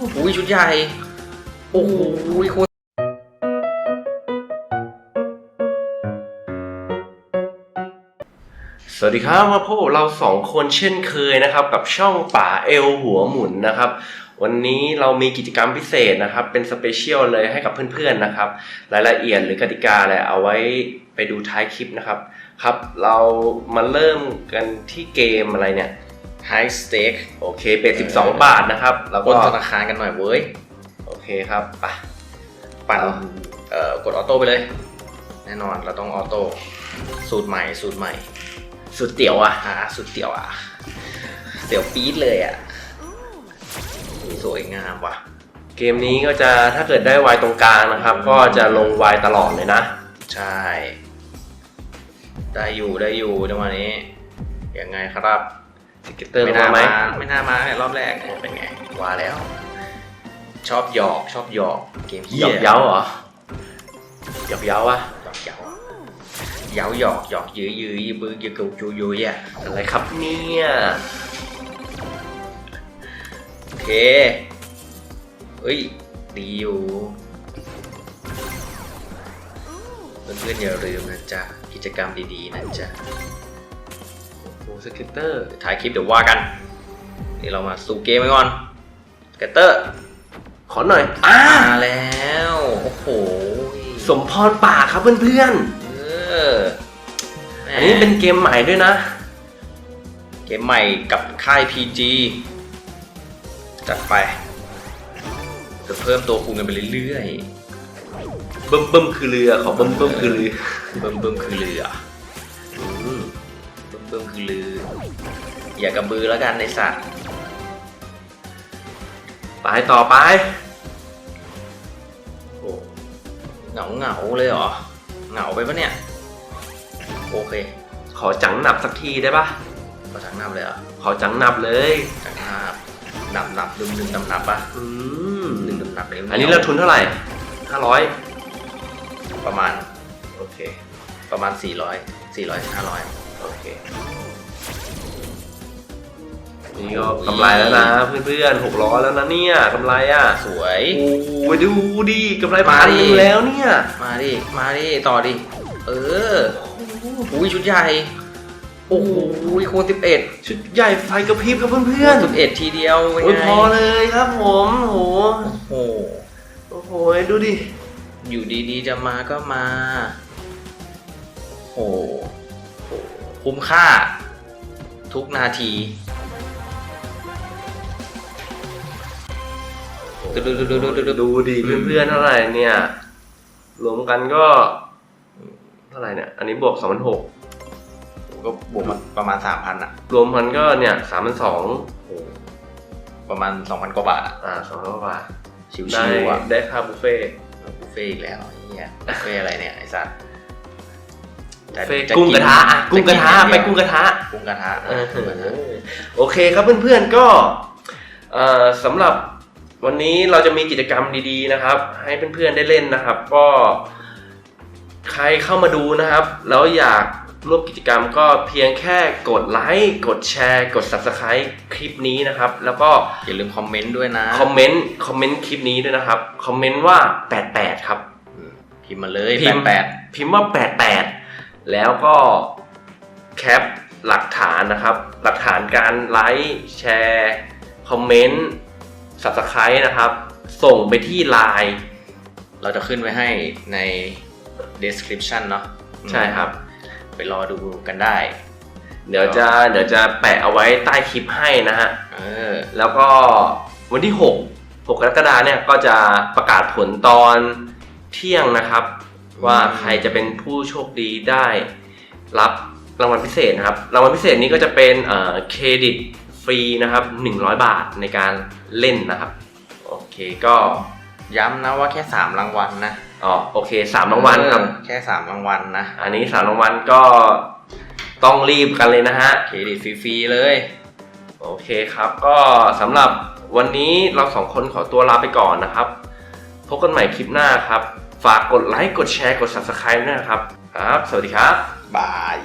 อุ้ยชุดใหญ่ โอ้โหโคตรสวัสดีครับมาพบกับเราสองคนเช่นเคยนะครับ กับช่องป่าเอลหัวหมุนนะครับ วันนี้เรามีกิจกรรมพิเศษนะครับ เป็นสเปเชียลเลยให้กับเพื่อนๆนะครับ รายละเอียดหรือกติกาอะไรเอาไว้ไปดูท้ายคลิปนะครับ ครับ เรามาเริ่มกันที่เกมอะไรเนี่ย ไฮสเต็กโอเคเบส12 บาทนะครับ แล้วปก็ล้นธนาคารกันหน่อยเว้ย โอเคครับไปปั่นเอาเอ่อกดออโต้ไปเลย แน่นอนเราต้องออโต้สูตรใหม่สูตรใหม่สุดเตี๋ยวอะอ่าสุดเตี๋ยวอะเตี๋ยวปี๊ดเลยอะสวยงามว่ะ เกมนี้ก็จะถ้าเกิดได้วายตรงกลางนะครับ ก็จะลงวายตลอดเลยนะ ใช่ ได้อยู่ได้อยู่จังหวะนี้ยังไงครับ สเก็ตเตอร์ลไม่งน่ามาไหมมาไม่น่ามาในรอบแรกเนี่ยเป็นไงว่าแล้ว ชอบหยอกชอบหยอกเกมหเหี้ยอกเย้าเหรอหยอกเย้าอะหยอกเย้าเย้าหยอกหยอกยื้อยื้อยื้อบื้อยื้อกูยูยูอะอะไรครับเนี่ยโอเคเฮ้ยดีอยู่เพื่อนๆอย่าลืมนะจ๊ะกิจกรรมดีๆนะจ๊ะโอ้ สเก็ตเตอร์ถ่ายคลิปเดี๋ยวว่ากัน นี่เรามาสู่เกมไปก่อนเกตเตอร์ ขอหน่อยอ่ามาแล้ว โอ้โห สมพรป่าครับเพื่อนเออๆอัอันนี้เป็นเกมใหม่ด้วยนะ เกมใหม่กับค่าย PG จัดไปจะเพิ่มตัวคูณกันไปเรื่อยเบิ่มเบิ่มคือเรือขอเบิ่มเบิ่มคือเรือ ๆ เบิ่มเบิ่มคือเรืออืม เบิ่มเบิ่มคือเรือ อย่ากระบือแล้วกันในสัตว์ไปต่อไป โอ้เหงาเหงาๆเลยเหรอ เหงาไปปะเนี่ย โอเค ขอจังหนับสักทีได้ปะก็จังนับเลยเหรอ ขอจังหนับเลยจังนับนับนับดึงดึงนับนับปะอืมดึงดึงนับเลยอันนี้เราทุนเท่าไหร่ห้าร้อยประมาณ โอเค ประมาณ400 400 500 โอเค นี่ก็กำไรแล้วนะเพื่อนๆหกร้อยแล้วนะเนี่ยกำไรอะสวย โอ้ยดูดิกำไรพันหนึงแล้วเนี่ย มาดิ มาดิ ต่อดิ เอออุ้ยชุดใหญ่ โอ้โหโคนสิบเอ็ดชุดใหญ่ไฟกระพริบครับเพื่อนสิบเอ็ดทีเดียวเป็นโอ้ยไงพอเลยครับผมโอ้โหโอ้โหโอ้โหดูดิ อยู่ดีๆจะมาก็มา โอ้โห คุ้มค่า ทุกนาทีดูดูดูดูดูดูดูดิเพื่อนๆเท่าไหร่เนี่ยรวมกันก็ เท่าไหร่เนี่ย อันนี้บวกสองพันหกก็บวกมาประมาณสามพันอะรวมกันก็เนี่ยสามพันสองประมาณสองพันกว่าบาทอะอ่าสองร้อยบาทชิได้วๆอะได้ค่าบุฟเฟ่ต์บุฟเฟ่ต์อีกแล้วไอ้เนี่ยบุฟเฟ่ต์อะไรเนี่ยไอ้สัตว์บุฟ เฟ่ต์กุ้งกระทะอะกุ้งกระทะไปกุ้งกระทะกุ้งกระทะเออกุ้งกระทะโอเคครับเพื่อนๆก็เอ่อสำหรับวันนี้เราจะมีกิจกรรมดีๆนะครับ ให้เพื่อนๆได้เล่นนะครับ ก็ใครเข้ามาดูนะครับ แล้วอยากร่วมกิจกรรมก็เพียงแค่กดไลค์กดแชร์ กด subscribe คลิปนี้นะครับ แล้วก็อย่าลืมคอมเมนต์ด้วยนะ คอมเมนต์คอมเมนต์คลิปนี้ด้วยนะครับ คอมเมนต์ว่า 88 ครับอืมพิมพ์มาเลยพิแปมดพ์แปดพิมพ์ว่า 88 แล้วก็แคปหลักฐานนะครับ หลักฐานการไลค์แชร์คอมเมนต์ subscribe นะครับ ส่งไปที่ Line เราจะขึ้นไว้ให้ใน description เนาะใช่ครับ ไปรอดูกันได้ เดี๋ยวจะเดี๋ยวจะแปะเอาไว้ใต้คลิปให้นะฮะเออแล้วก็วันที่ 6 6กรกฎาเนี่ยก็จะประกาศผลตอนเที่ยงนะครับ ว่าใครจะเป็นผู้โชคดีได้รับรางวัลพิเศษนะครับ รางวัลพิเศษนี้ก็จะเป็นเอ่อเครดิตฟรีนะครับ 100 บาทในการเล่นนะครับ โอเคก็ย้ำนะว่าแค่สามรางวัลนะอ๋อโอเคสามรางวัลครับเออแค่สามรางวัลนะ อันนี้สามรางวัลก็ต้องรีบกันเลยนะฮะเครดิตฟรีๆเลย โอเคครับก็สำหรับวันนี้เราสองคนขอตัวลาไปก่อนนะครับ พบกันใหม่คลิปหน้าครับ ฝากกดไลค์กดแชร์กด subscribe ด้วยนะครับ ครับ สวัสดีครับ บาย